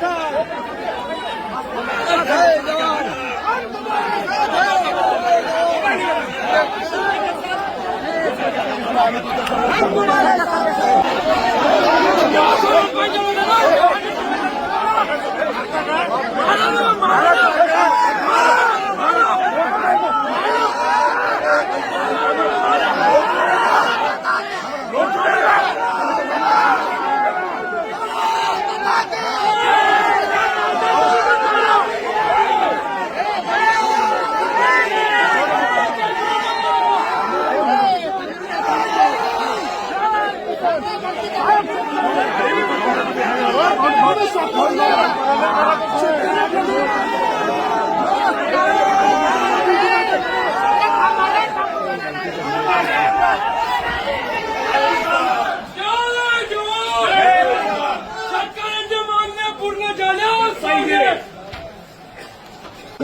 I'm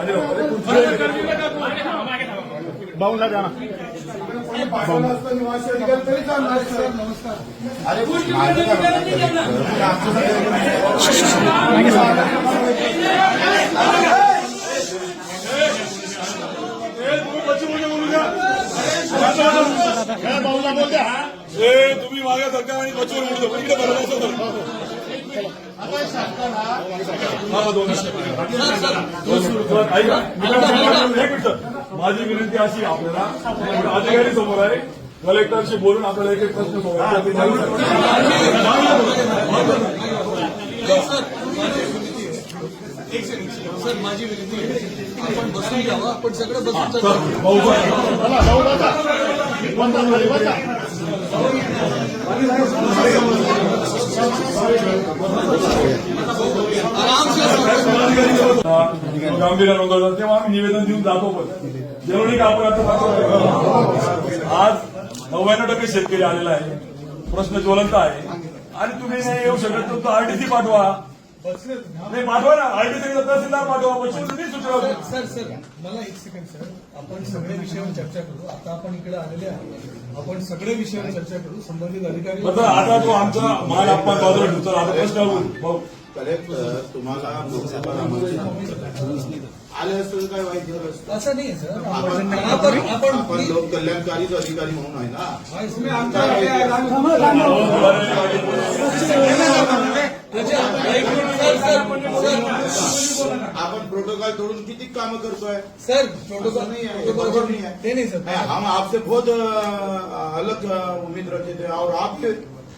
एवढं पाहिजे. ए तुम्ही मागे सरकार आणि बचवर म्हणतो इकडे बरं हा. माझी विनंती अशी आपल्याला अधिकारी समोर आहे कलेक्टरशी बोलून आपल्याला एक एक प्रश्न सर माझी विनंती आहे आपण बसून घ्यावं आपण सगळं बसून. गंभीर नोंदवतात तेव्हा आम्ही निवेदन देऊन जातो पण जेवढी का आपण आता आज नव्याण्णव टक्के शेतकरी आलेला आहे प्रश्न ज्वलंत आहे आणि तुम्ही नाही येऊ शकत तर आरटीसी पाठवा नाही पाठवा ना. आरटीसी तहसीलदार पाठवा. पण तुम्ही सूचना होती. सर सर मला एक सेकंड सर. आपण सगळे विषयावर चर्चा करू. आता आपण इकडे आलेले आहोत. आपण सगळे विषयावर चर्चा करू. संबंधित अधिकारी बरं, आता तो आमचा माल आपण बाजूला ठेवतो आता प्रश्न तुम्हाला आले असेल काय वाईट झालं असतं? असं नाही सर. आपण आपण आपण आपण लोक कल्याणकारीच अधिकारी म्हणून आहे ना? तुम्ही आपण प्रोटोकॉल तोडून किती कामं करतोय? सर प्रोटोकॉल नाही. Protocol sir. हम आपसे बहुत अ, अलग अ, उम्मीद रखते थे और आप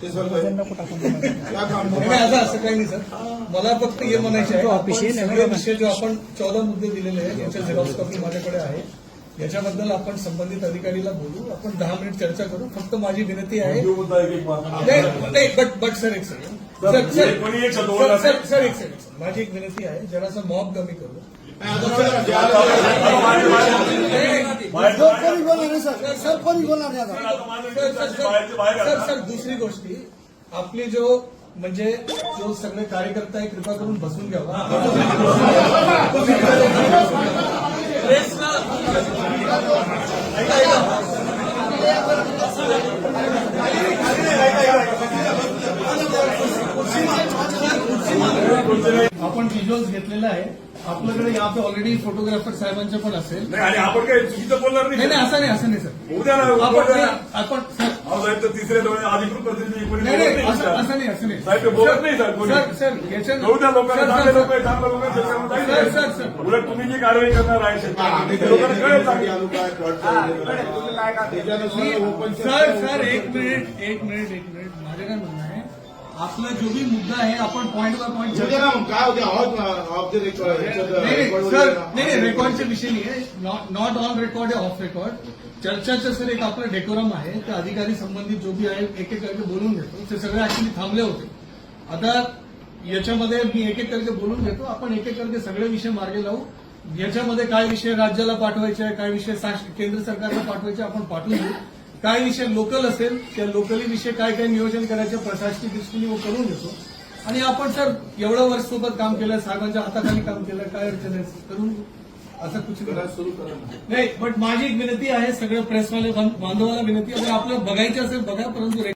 ते असं असं काही नाही सर. मला फक्त हे म्हणायचे आहे आपण सगळे विषय जो आपण चौदा मुद्दे दिलेले आहेत याच्या झेरॉक्स कॉपी माझ्याकडे आहे. याच्याबद्दल आपण संबंधित अधिकारीला बोलू. आपण दहा मिनिट चर्चा करू. फक्त माझी विनंती आहे. नाही बट बट सर एक सेकंड सर, सर, एक. सर, सर, सेकंड माझी एक विनंती आहे जरासं मॉब कमी करू. बोलणार सर. बोलणार सर, सर, दुसरी गोष्टी. आपली जो म्हणजे जो सगळे कार्यकर्ता आहे कृपा करून बसून घ्यावा. आपण व्हिज्युअल्स घेतलेला आहे आपल्याकडे या ऑलरेडी फोटोग्राफर साहेबांचे पण असेल. नाही आणि आपण काही चुकीचं बोलणार नाही. नाही नाही असं नाही असं नाही सर. उद्या ना आपण उद्या ना. आपण सर. अहो साहेब तर तिसऱ्या डोळे अधिकृत प्रतिनिधी कोणी नाही बोलत नाही. नाही असं सर. असं नाही असं नाही. साहेब ते बोलत नाही सर कोणी. सर सर याच्या लोकांना लोक चांगल्या शेतकऱ्यांना सर, सर. उलट तुम्ही जी कारवाई करणार आहे शेतकऱ्यांना ते लोकांना कळेल चांगलं. त्याच्यानुसार ओपन सर सर एक मिनिट एक मिनिट एक मिनिट. माझं काय म्हणणं आहे आपला जो बी मुद्दा आहे आपण पॉईंट बाय काय होते? नाही नाही, सर नाही नाही रेकॉर्डचा विषय नाही आहे. नॉट ऑन रेकॉर्ड आहे ऑफ रेकॉर्ड चर्चाचं सर एक आपलं डेकोरम आहे. त्या अधिकारी संबंधित जो बी आहे एक एक करके बोलून घेतो. ते सगळे ऍक्च्युली थांबले होते. आता याच्यामध्ये मी एक एक करके बोलून घेतो. आपण एक एक करके सगळे विषय मार्गे लावू. याच्यामध्ये काय विषय राज्याला पाठवायचे काय विषय केंद्र सरकारला पाठवायचे आपण पाठवून देऊ. काय विषय लोकल असेल त्या लोकली विषय काय काय नियोजन करायचे प्रशासकीय दृष्टीने वो करून घेतो आणि आपण सर एवढं वर्ष सोबत काम केलं साहेबांच्या हाताखाली काम केलं काय अडचण आहे करून. असं कुछ. सुरू करा. नाही बट माझी एक विनंती आहे सगळं प्रेसवाले बांधवाला विनंती अगर आपल्याला बघायचं असेल बघा परंतु